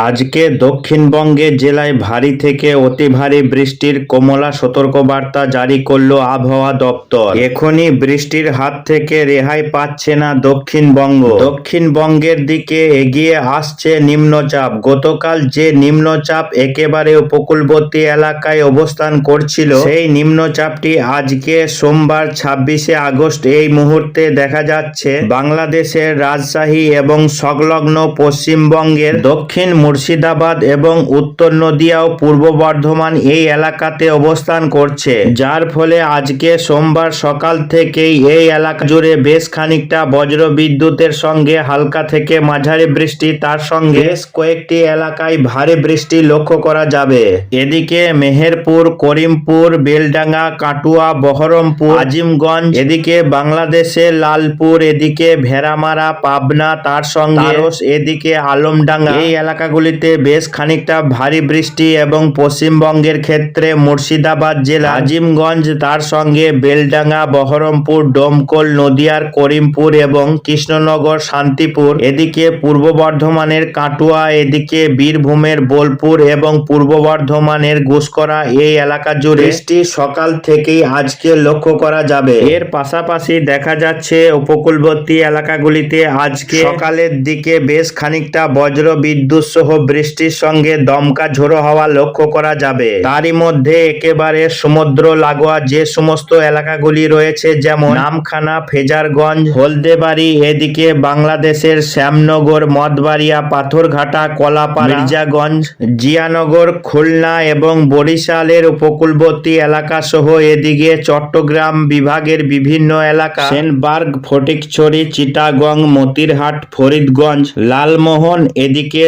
আজকে দক্ষিণবঙ্গে জেলায় ভারী থেকে অতি ভারী বৃষ্টির কমলা সতর্কবার্তা জারি করল আবহাওয়া দপ্তর। এখনই বৃষ্টির হাত থেকে রেহাই পাচ্ছে না দক্ষিণবঙ্গ। দক্ষিণবঙ্গের দিকে এগিয়ে আসছে নিম্নচাপ। গতকাল যে নিম্নচাপ একেবারে উপকূলবর্তী এলাকায় অবস্থান করছিল, সেই নিম্নচাপটি আজকে সোমবার ছাব্বিশে আগস্ট এই মুহূর্তে দেখা যাচ্ছে। বাংলাদেশের রাজশাহী এবং সংলগ্ন পশ্চিমবঙ্গের দক্ষিণ মুর্শিদাবাদ এবং উত্তর নদিয়া ও পূর্ব বর্ধমান এই এলাকাতে অবস্থান করছে। যার ফলে আজকে সোমবার সকাল থেকেই এই এলাকা জুড়ে বেশ খানিকটা বজ্র বিদ্যুতের সঙ্গে হালকা থেকে মাঝারি বৃষ্টি তার সঙ্গে বেশ কয়েকটি এলাকায় ভারী বৃষ্টি লক্ষ্য করা যাবে। এদিকে মেহেরপুর করিমপুর বেলডাঙ্গা কাটুয়া বহরমপুর আজিমগঞ্জ এদিকে বাংলাদেশে লালপুর এদিকে ভেড়ামারা পাবনা তার সঙ্গে এদিকে আলমডাঙ্গা এই এলাকাগুলিতে বেশ খানিকটা ভারী বৃষ্টি এবং পশ্চিমবঙ্গের ক্ষেত্রে মুর্শিদাবাদ জেলা আজিমগঞ্জ, তার সঙ্গে বেলডাঙ্গা, বহরমপুর, ডোমকল, নদিয়ার করিমপুর এবং কৃষ্ণনগর, শান্তিপুর, এদিকে পূর্ব বর্ধমানের কাটুয়া, এদিকে বীরভূমের বোলপুর এবং পূর্ব বর্ধমানের ঘুষকরা এই এলাকা জুড়ে বৃষ্টি সকাল থেকেই আজকে লক্ষ্য করা যাবে। এর পাশাপাশি দেখা যাচ্ছে উপকূলবর্তী এলাকাগুলিতে আজকে সকালের দিকে বেশ খানিকটা বজ্র বিদ্যুৎ সহ বৃষ্টির সঙ্গে দমকা ঝোড়ো হওয়া লক্ষ্য করা যাবে। তারই মধ্যে একেবারে সমুদ্র লাগোয়া যে সমস্ত এলাকাগুলি রয়েছে, যেমন নামখানা, ফেজারগঞ্জ, হলদেবাড়ি, এদিকে বাংলাদেশের শ্যামনগর, মদবাড়িয়া, পাথরঘাটা, কলাপাড়া, মির্জাগঞ্জ, জিয়ানগর, খুলনা এবং বরিশালের উপকূলবর্তী এলাকা সহ এদিকে চট্টগ্রাম বিভাগের বিভিন্ন এলাকা সেনবার্গ, ফটিকছড়ি, চিটাগং, মতিরহাট, ফরিদগঞ্জ, লালমোহন, এদিকে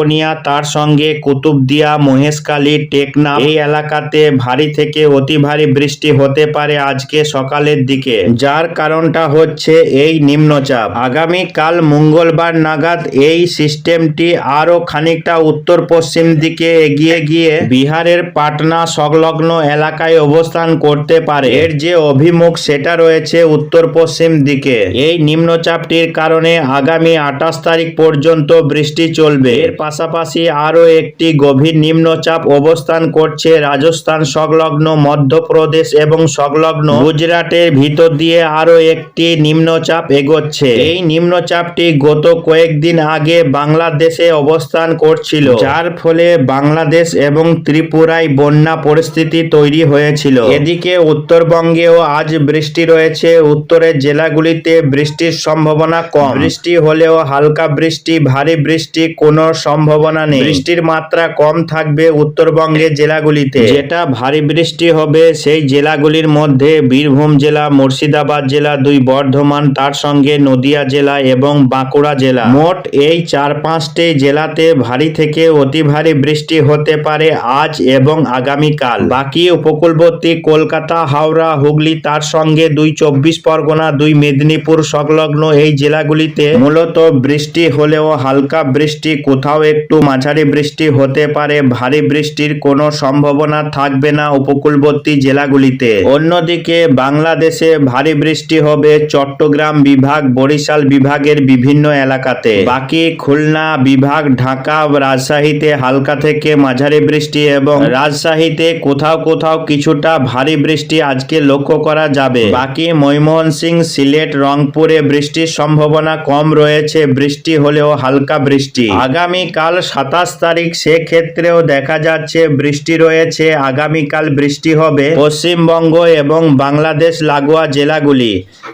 ছকনিয়া তার সঙ্গে কুতুবদিয়া মহেশখালী টেকনা এই এলাকাতে ভারী থেকে অতি ভারী বৃষ্টি হতে পারে আজকে সকালের দিকে। যার কারণটা হচ্ছে এই নিম্নচাপ। আগামী কাল মঙ্গলবার নাগাদ এই সিস্টেমটি আরও খানিকটা উত্তর পশ্চিম দিকে এগিয়ে গিয়ে বিহারের পাটনা সংলগ্ন এলাকায় অবস্থান করতে পারে। এর যে অভিমুখ সেটা রয়েছে উত্তর পশ্চিম দিকে। এই নিম্নচাপটির কারণে আগামী আঠাশ তারিখ পর্যন্ত বৃষ্টি চলবে। এর পাশাপাশি আরও একটি গভীর নিম্নচাপ অবস্থান করছে রাজস্থান সংলগ্ন মধ্যপ্রদেশ এবং সংলগ্ন গুজরাটের ভিতর দিয়ে আরও একটি নিম্নচাপ এগোচ্ছে। এই নিম্নচাপটি গত কয়েকদিন আগে বাংলাদেশে অবস্থান করছিল, যার ফলে বাংলাদেশ এবং ত্রিপুরায় বন্যা পরিস্থিতি তৈরি হয়েছিল। এদিকে উত্তরবঙ্গেও আজ বৃষ্টি রয়েছে, উত্তরের জেলাগুলিতে বৃষ্টির সম্ভাবনা কম। বৃষ্টি হলেও হালকা বৃষ্টি, ভারী বৃষ্টি কোনো সম্ভাবনা নেই। বৃষ্টির মাত্রা কম থাকবে উত্তরবঙ্গের জেলাগুলিতে। যেটা ভারী বৃষ্টি হবে সেই জেলাগুলির মধ্যে বীরভূম জেলা মুর্শিদাবাদ জেলা দুই বর্ধমান তার সঙ্গে নদিয়া জেলা এবং বাঁকুড়া জেলা। মোট এই চার পাঁচটি জেলাতে ভারী থেকে অতি ভারী বৃষ্টি হতে পারে আজ এবং আগামীকাল। বাকি উপকূলবর্তী কলকাতা হাওড়া হুগলি তার সঙ্গে দুই চব্বিশ পরগনা দুই মেদিনীপুর সংলগ্ন এই জেলাগুলিতে মূলত বৃষ্টি হলেও হালকা বৃষ্টি কোথাও একটু মাঝারি বৃষ্টি হতে পারে, ভারী বৃষ্টির কোনো সম্ভাবনা থাকবে না উপকূলবর্তী জেলাগুলিতে। অন্যদিকে, বাংলাদেশে ভারী বৃষ্টি হবে চট্টগ্রাম বিভাগ, বরিশাল বিভাগের বিভিন্ন এলাকাতে। বাকি খুলনা বিভাগ, ঢাকা, রাজশাহীতে হালকা থেকে মাঝারি বৃষ্টি এবং রাজশাহীতে কোথাও কোথাও কিছুটা ভারী বৃষ্টি আজকে লক্ষ্য করা যাবে। বাকি ময়মনসিং, সিলেট, রংপুরে বৃষ্টির সম্ভাবনা কম রয়েছে, বৃষ্টি হলেও হালকা বৃষ্টি। আগামী কাল সাতাশ তারিখ, সেক্ষেত্রেও দেখা যাচ্ছে বৃষ্টি রয়েছে। আগামীকাল বৃষ্টি হবে পশ্চিমবঙ্গ এবং বাংলাদেশ লাগোয়া জেলাগুলি,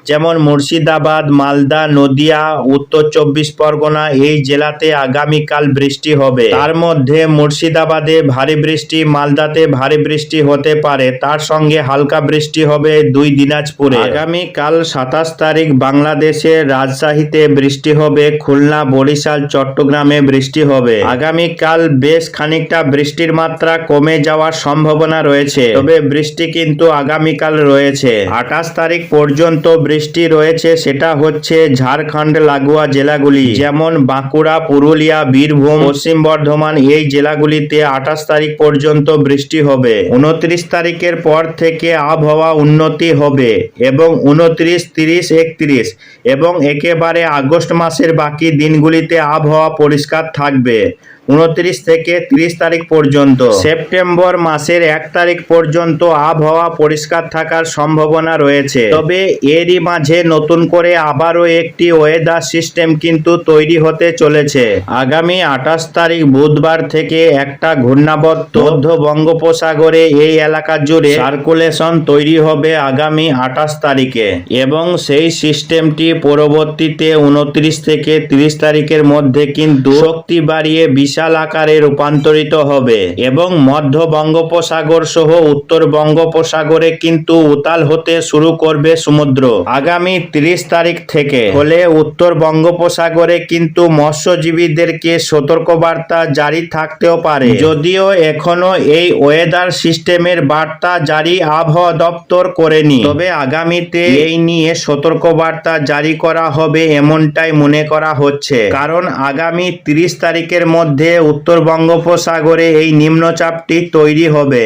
যেমন মুর্শিদাবাদ, মালদা, নদিয়া, উত্তর চব্বিশ পরগনা এই জেলাতে আগামীকাল বৃষ্টি হবে। তার মধ্যে মুর্শিদাবাদে ভারী বৃষ্টি, মালদাতে ভারী বৃষ্টি হতে পারে। তার সঙ্গে হালকা বৃষ্টি হবে দুই দিনাজপুরে। আগামীকাল সাতাশ তারিখ বাংলাদেশের রাজশাহীতে বৃষ্টি হবে, খুলনা, বরিশাল, চট্টগ্রামে বৃষ্টি হবে। আগামীকাল বেশ খানিকটা বৃষ্টির মাত্রা কমে যাওয়ার সম্ভাবনা রয়েছে। তবে বৃষ্টি কিন্তু আগামীকাল রয়েছে। আঠাশ তারিখ পর্যন্ত বৃষ্টি রয়েছে সেটা হচ্ছে ঝাড়খণ্ড লাগোয়া জেলাগুলি, যেমন বাঁকুড়া, পুরুলিয়া, বীরভূম, পশ্চিম বর্ধমান। এই জেলাগুলিতে আঠাশ তারিখ পর্যন্ত বৃষ্টি হবে। উনত্রিশ তারিখের পর থেকে আবহাওয়া উন্নতি হবে এবং উনত্রিশ, তিরিশ, একত্রিশ এবং একেবারে আগস্ট মাসের বাকি দিনগুলিতে আবহাওয়া পরিষ্কার থাকবে। Bay. উনত্রিশ থেকে তিরিশ তারিখ পর্যন্ত। সেপ্টেম্বর মাসের এক তারিখ পর্যন্ত আবহাওয়া পরিষ্কার থাকার সম্ভাবনা রয়েছে। তবে এরই মাঝে নতুন করে আবারও একটি ওয়েদার সিস্টেম কিন্তু তৈরি হতে চলেছে। আগামী আঠাশ তারিখ বুধবার থেকে একটা ঘূর্ণাবর্ত মধ্য বঙ্গোপসাগরে এই এলাকা জুড়ে সার্কুলেশন তৈরি হবে আগামী আঠাশ তারিখে এবং সেই সিস্টেমটি পরবর্তীতে উনত্রিশ থেকে তিরিশ তারিখের মধ্যে কিন্তু শক্তি বাড়িয়ে বিশাল আকারে রূপান্তরিত হবে এবং মধ্য বঙ্গোপসাগর সহ উত্তর বঙ্গোপসাগরে কিন্তু উতাল হতে শুরু করবে সমুদ্র। আগামী তিরিশ তারিখ থেকে হলে উত্তর বঙ্গোপসাগরে কিন্তু মৎস্যজীবীদেরকে সতর্কবার্তা জারি থাকতেও পারে। যদিও এখনও এই ওয়েদার সিস্টেমের বার্তা জারি আবহাওয়া দপ্তর করেনি। তবে আগামীতে এই নিয়ে সতর্কবার্তা জারি করা হবে এমনটাই মনে করা হচ্ছে। কারণ আগামী তিরিশ তারিখের মধ্যে উত্তর বঙ্গোপসাগরে এই নিম্নচাপটি তৈরি হবে।